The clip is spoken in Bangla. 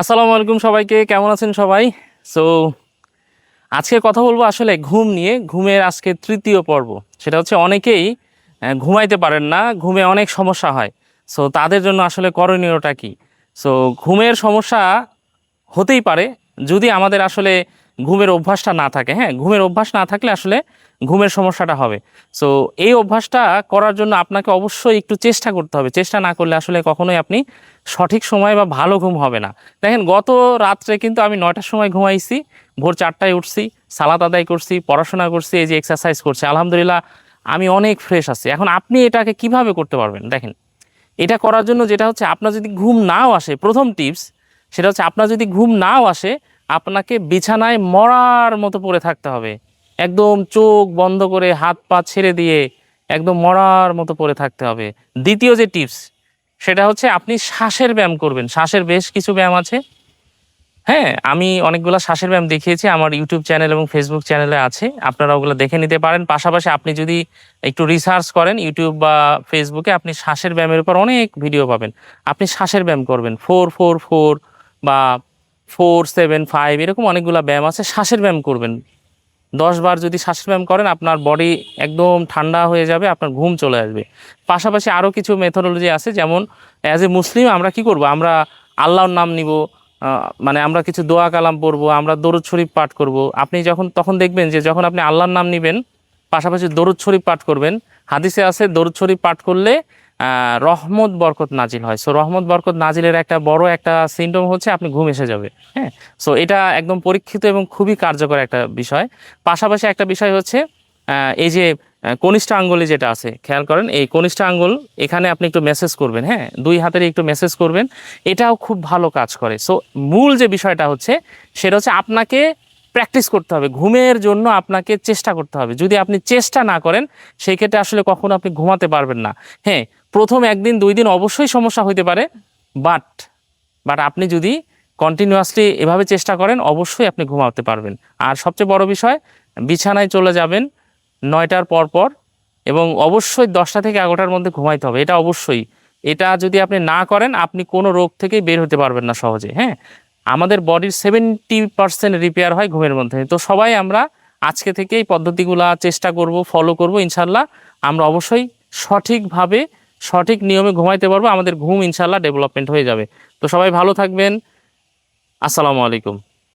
আসসালামু আলাইকুম সবাইকে, কেমন আছেন সবাই? সো আজকে কথা বলব আসলে ঘুম নিয়ে, ঘুমের আজকে তৃতীয় পর্ব। সেটা হচ্ছে অনেকেই ঘুমাইতে পারেন না, ঘুমে অনেক সমস্যা হয়। সো তাদের জন্য আসলে করণীয়টা কি? সো ঘুমের সমস্যা হতেই পারে, যদি আমাদের আসলে ঘুমের অভ্যাসটা না থাকে হ্যাঁ? ঘুমের অভ্যাস না থাকলে আসলে ঘুমের সমস্যাটা হবে। সো এই অভ্যাসটা করার জন্য আপনাকে অবশ্যই একটু চেষ্টা করতে হবে। চেষ্টা না করলে আসলে কখনোই আপনি সঠিক সময় বা ভালো ঘুম হবে না। দেখেন, গত রাত্রে কিন্তু আমি নয়টার সময় ঘুমাইছি, ভোর চারটায় উঠছি, সালাত আদায় করছি, পড়াশোনা করছি, এই যে এক্সারসাইজ করছি, আলহামদুলিল্লাহ আমি অনেক ফ্রেশ আছি। এখন আপনি এটাকে কীভাবে করতে পারবেন? দেখেন, এটা করার জন্য যেটা হচ্ছে, আপনার যদি ঘুম নাও আসে, প্রথম টিপস সেটা হচ্ছে, আপনার যদি ঘুম নাও আসে আপনাকে বিছানায় মরার মতো পড়ে থাকতে হবে। একদম চোখ বন্ধ করে হাত পা ছেড়ে দিয়ে একদম মরার মতো পড়ে থাকতে হবে। দ্বিতীয় যে টিপস, সেটা হচ্ছে আপনি শ্বাসের ব্যায়াম করবেন। শ্বাসের বেশ কিছু ব্যায়াম আছে। হ্যাঁ আমি অনেকগুলো শ্বাসের ব্যায়াম দেখিয়েছি আমার ইউটিউব চ্যানেল এবং ফেসবুক চ্যানেলে আছে। আপনারা ওগুলো দেখে নিতে পারেন। পাশাপাশি আপনি যদি একটু রিসার্চ করেন ইউটিউব বা ফেসবুকে, আপনি শ্বাসের ব্যায়ামের উপর অনেক ভিডিও পাবেন। আপনি শ্বাসের ব্যায়াম করবেন। ফোর ফোর ফোর বা ফোর, সেভেন, ফাইভ, এরকম অনেকগুলো ব্যায়াম আছে, শ্বাসের ব্যায়াম করবেন। দশ বার যদি শ্বাসের ব্যায়াম করেন, আপনার বডি একদম ঠান্ডা হয়ে যাবে, আপনার ঘুম চলে আসবে। পাশাপাশি আরও কিছু মেথোডোলজি আছে, যেমন অ্যাজ এ মুসলিম আমরা কি করব? আমরা আল্লাহর নাম নিব মানে আমরা কিছু দোয়া কালাম পড়ব, আমরা দরুদ শরীফ পাঠ করব। আপনি যখন, তখন দেখবেন যে যখন আপনি আল্লাহর নাম নেবেন, পাশাপাশি দরুদ শরীফ পাঠ করবেন, হাদিসে আছে দরুদ শরীফ পাঠ করলে রহমত বরকত নাজিল হয়। সো রহমত বরকত নাজিলের একটা বড় একটা সিমটম হচ্ছে আপনি ঘুম এসে যাবে। হ্যাঁ? সো এটা একদম পরীক্ষিত এবং খুবই কার্যকর একটা বিষয়। পাশাপাশি একটা বিষয় হচ্ছে এই যে কনিষ্ঠ আঙ্গুলে যেটা আছে, খেয়াল করেন, এই কনিষ্ঠ আঙ্গুল এখানে আপনি একটু মেসেজ করবেন হ্যাঁ? দুই হাতের একটু মেসেজ করবেন, এটাও খুব ভালো কাজ করে। সো মূল যে বিষয়টা হচ্ছে, সেটা হচ্ছে আপনাকে প্র্যাকটিস করতে হবে। ঘুমের জন্য আপনাকে চেষ্টা করতে হবে। যদি আপনি চেষ্টা না করেন সেই ক্ষেত্রে আসলে কখনো আপনি ঘুমাতে পারবেন না। হ্যাঁ? প্রথম একদিন, দুই দিন অবশ্যই সমস্যা হতে পারে বাট বাট আপনি যদি কন্টিনিউয়াসলি এভাবে চেষ্টা করেন, অবশ্যই আপনি ঘুমাতে পারবেন। আর সবচেয়ে বড় বিষয়, বিছানায় চলে যাবেন নয়টার পর পর এবং অবশ্যই দশটা থেকে এগারোটার মধ্যে ঘুমাইতে হবে। এটা অবশ্যই। এটা যদি আপনি না করেন, আপনি কোনো রোগ থেকেই বের হতে পারবেন না সহজে হ্যাঁ? আমাদের বডির সেভেন্টি পার্সেন্ট রিপেয়ার হয় ঘুমের মধ্যে। তো সবাই আমরা আজকে থেকে এই পদ্ধতিগুলা চেষ্টা করব ফলো করব, ইনশাল্লাহ। আমরা অবশ্যই সঠিকভাবে সঠিক নিয়মে ঘুমাইতে পারব, আমাদের ঘুম ইনশাল্লাহ ডেভেলপমেন্ট হয়ে যাবে। তো সবাই ভালো থাকবেন। আসসালামু আলাইকুম।